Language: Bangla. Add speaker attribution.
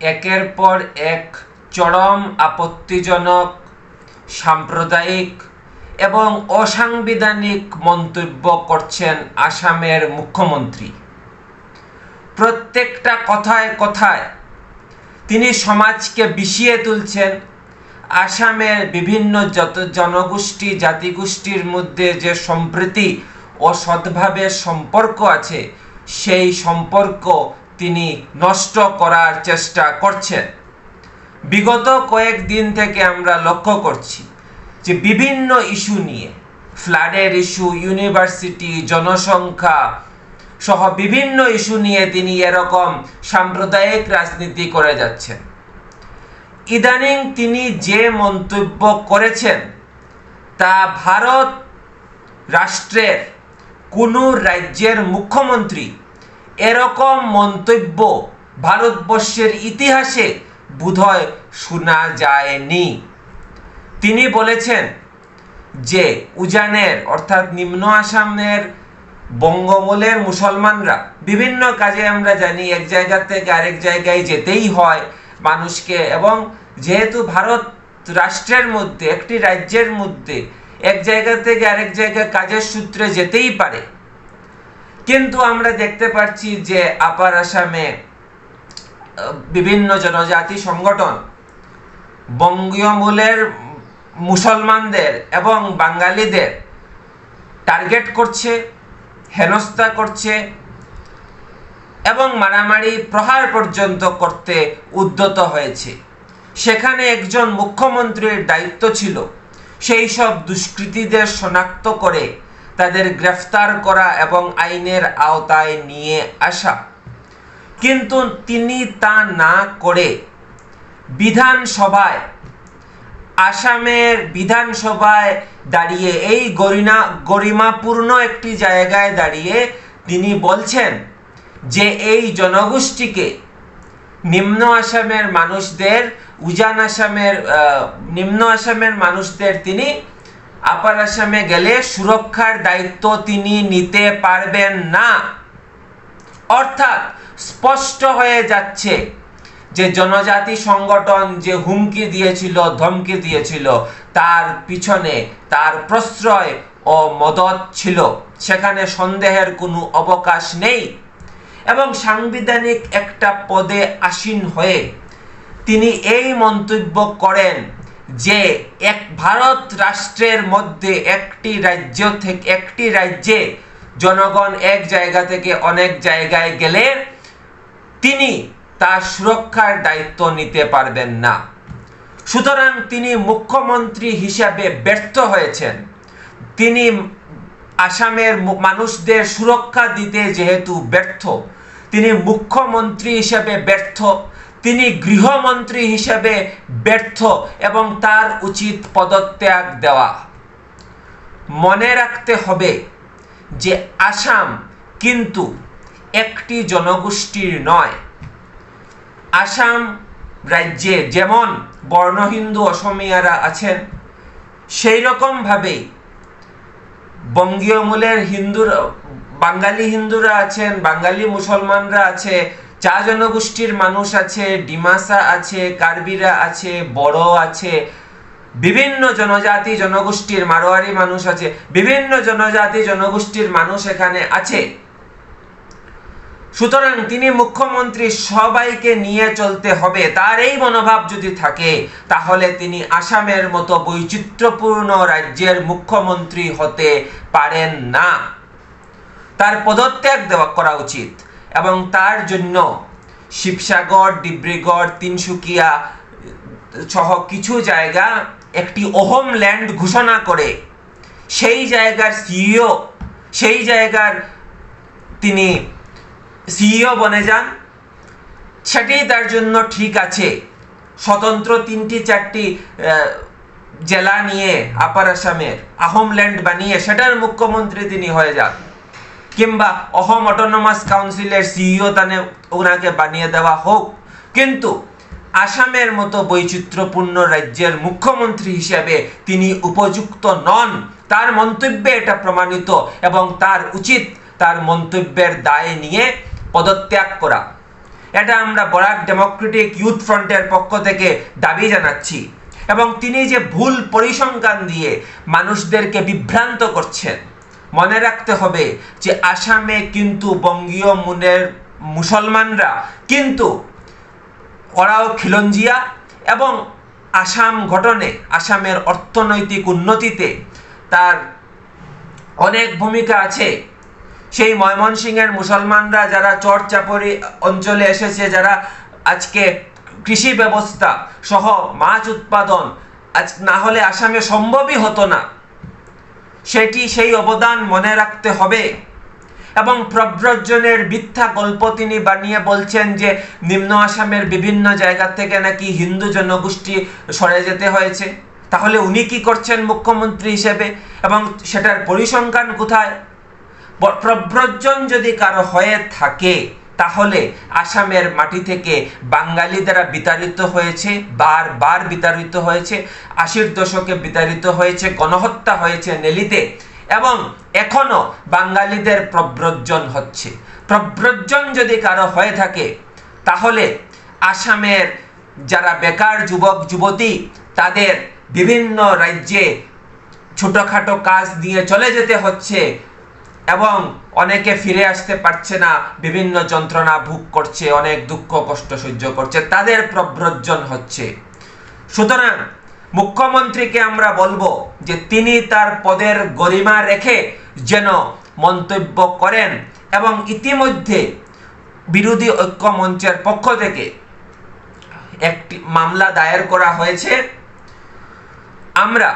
Speaker 1: একের পর এক চরম আপত্তিজনক, সাম্প্রদায়িক এবং অসাংবিধানিক মন্তব্য করছেন আসামের মুখ্যমন্ত্রী। প্রত্যেকটা কথায় কথায় তিনি সমাজকে বিষিয়ে তুলছেন। আসামের বিভিন্ন যত জনগোষ্ঠী, জাতিগোষ্ঠীর মধ্যে যে সম্প্রীতি ও সম্পর্ক আছে, সেই সম্পর্ক তিনি নষ্ট করার চেষ্টা করছেন। বিগত কয়েকদিন থেকে আমরা লক্ষ্য করছি যে বিভিন্ন ইস্যু নিয়ে, ফ্লাডের ইস্যু, ইউনিভার্সিটি, জনসংখ্যা সহ বিভিন্ন ইস্যু নিয়ে তিনি এরকম সাম্প্রদায়িক রাজনীতি করে যাচ্ছেন। ইদানিং তিনি যে মন্তব্য করেছেন, তা ভারত রাষ্ট্রের কোনো রাজ্যের মুখ্যমন্ত্রী এরকম মন্তব্য ভারতবর্ষের ইতিহাসে বোধহয় শোনা যায়নি। তিনি বলেছেন যে, উজানের অর্থাৎ নিম্ন আসামের বঙ্গমূলের মুসলমানরা বিভিন্ন কাজে আমরা জানি এক জায়গা থেকে আরেক জায়গায় যেতেই হয় মানুষকে এবং যেহেতু ভারত রাষ্ট্রের মধ্যে একটি রাজ্যের মধ্যে এক জায়গা থেকে আরেক জায়গায় কাজের সূত্রে যেতেই পারে কিন্তু আমরা দেখতে পাচ্ছি যে আপার আসামে বিভিন্ন জনজাতি সংগঠন, বঙ্গীয় মূলের মুসলমানদের এবং বাঙালিদের টার্গেট করছে, হেনস্থা করছে এবং মারামারি প্রহার পর্যন্ত করতে উদ্যত হয়েছে। সেখানে একজন মুখ্যমন্ত্রীর দায়িত্ব ছিল, সেই সব দুষ্কৃতীদের শনাক্ত করে তাদের গ্রেফতার করা এবং আইনের আওতায় নিয়ে আসা। কিন্তু তিনি তা না করে বিধানসভায়, আসামের বিধানসভায় দাঁড়িয়ে, এই গরিনা, গরিমাপূর্ণ একটি জায়গায় দাঁড়িয়ে তিনি বলছেন যে এই জনগোষ্ঠীকে নিম্ন আসামের মানুষদের, উজান আসামের নিম্ন আসামের মানুষদের তিনি আপার আসামে গেলে সুরক্ষার দায়িত্ব তিনি নিতে পারবেন না। অর্থাৎ স্পষ্ট হয়ে যাচ্ছে যে জনজাতি সংগঠন যে হুমকি দিয়েছিল, ধমকি দিয়েছিল, তার পিছনে তার প্রশ্রয় ও মদত ছিল। সেখানে সন্দেহের কোনো অবকাশ নেই এবং সাংবিধানিক একটা পদে আসীন হয়ে তিনি এই মন্তব্য করেন। যে এক ভারত রাষ্ট্রের মধ্যে একটি রাজ্য থেকে একটি রাজ্যে জনগণ এক জায়গা থেকে অনেক জায়গায় গেলে তিনি তার সুরক্ষার দায়িত্ব নিতে পারবেন না। সুতরাং তিনি মুখ্যমন্ত্রী হিসাবে ব্যর্থ হয়েছেন। তিনি আসামের মানুষদের সুরক্ষা দিতে যেহেতু ব্যর্থ, তিনি মুখ্যমন্ত্রী হিসাবে ব্যর্থ তিনি গৃহমন্ত্রী হিসেবে ব্যর্থ এবং তার উচিত পদত্যাগ দেওয়া। মনে রাখতে হবে যে আসাম কিন্তু একটি জনগোষ্ঠীর নয়। আসাম রাজ্যে যেমন বর্ণহিন্দু অসমীয়ারা আছেন, সেই রকমভাবেই বঙ্গীয় মূলের হিন্দুর, বাঙালি হিন্দুরা আছেন, বাঙালি মুসলমানরা আছে চা জনগোষ্ঠীর মানুষ আছে, ডিমাসা আছে, কার্বিরা আছে, বড় আছে, বিভিন্ন জনজাতি, জনগোষ্ঠীর মারোয়ারি মানুষ আছে, বিভিন্ন জনজাতি, জনগোষ্ঠীর মানুষ এখানে আছে। সুতরাং তিনি মুখ্যমন্ত্রী সবাইকে নিয়ে চলতে হবে। তার এই মনোভাব যদি থাকে, তাহলে তিনি আসামের মতো বৈচিত্র্যপূর্ণ রাজ্যের মুখ্যমন্ত্রী হতে পারেন না। তার পদত্যাগ দেওয়া করা উচিত। এবং তার জন্য শিবসাগর, ডিব্রুগড়, তিনসুকিয়া সহ কিছু জায়গা একটি অহম ল্যান্ড ঘোষণা করে। সেই জায়গার সিইও সেই জায়গার তিনি সিইও বনে যান। সেটাই তার জন্য ঠিক আছে। স্বতন্ত্র তিনটি চারটি জেলা নিয়ে আপার আসামের আহোম ল্যান্ড বানিয়ে সেটার মুখ্যমন্ত্রী তিনি হয়ে যান। কিংবা অহম অটোনমাস কাউন্সিলের সিইও তানে ওনাকে বানিয়ে দেওয়া হোক। কিন্তু আসামের মতো বৈচিত্র্যপূর্ণ রাজ্যের মুখ্যমন্ত্রী হিসেবে তিনি উপযুক্ত নন। তার মন্তব্যে এটা প্রমাণিত এবং তার উচিত তার মন্তব্যের দায় নিয়ে পদত্যাগ করা। এটা আমরা বরাক ডেমোক্রেটিক ইউথ ফ্রন্টের পক্ষ থেকে দাবি জানাচ্ছি। এবং তিনি যে ভুল পরিসংখ্যান দিয়ে মানুষদেরকে বিভ্রান্ত করছেন মনে রাখতে হবে যে আসামে কিন্তু বঙ্গীয় মুনের মুসলমানরা কিন্তু ওরাও খিলঞ্জিয়া এবং আসাম গঠনে, আসামের অর্থনৈতিক উন্নতিতে তার অনেক ভূমিকা আছে। সেই ময়মনসিংহের মুসলমানরা যারা চর চাপরি অঞ্চলে এসেছে, যারা আজকে কৃষি ব্যবস্থা সহ মাছ উৎপাদন, আজ না হলে আসামে সম্ভবই হতো না। সেটি সেই অবদান মনে রাখতে হবে। এবং প্রব্রজনের মিথ্যা গল্প তিনি বানিয়ে বলছেন যে, নিম্ন আসামের বিভিন্ন জায়গা থেকে নাকি হিন্দু জনগোষ্ঠী সরে যেতে হয়েছে। তাহলে উনি কি করছেন মুখ্যমন্ত্রী হিসেবে? এবং সেটার পরিসংখ্যান কোথায়? প্রব্রজন যদি কারও হয়ে থাকে তাহলে আসামের মাটি থেকে বাঙালি দ্বারা বিতাড়িত হয়েছে, বারবার বিতাড়িত হয়েছে, আশির দশকে বিতাড়িত হয়েছে, গণহত্যা হয়েছে নেলিতে এবং এখনও বাঙালিদের প্রব্রজন হচ্ছে। প্রব্রজন যদি কারও হয়ে থাকে, তাহলে আসামের যারা বেকার যুবক, যুবতী, তাদের বিভিন্ন রাজ্যে ছোটখাটো কাজ দিয়ে চলে যেতে হচ্ছে। এবং অনেকে ফিরে আসতে পারছে না, বিভিন্ন যন্ত্রণা ভোগ করছে, অনেক দুঃখ, কষ্ট সহ্য করছে, তাদের প্রব্রজন হচ্ছে। সুতরাং মুখ্যমন্ত্রীকে আমরা বলব যে তিনি তার পদের গরিমা রেখে যেন মন্তব্য করেন এবং ইতিমধ্যে বিরোধী ঐক্য মঞ্চের পক্ষ থেকে একটি মামলা দায়ের করা হয়েছে। আমরা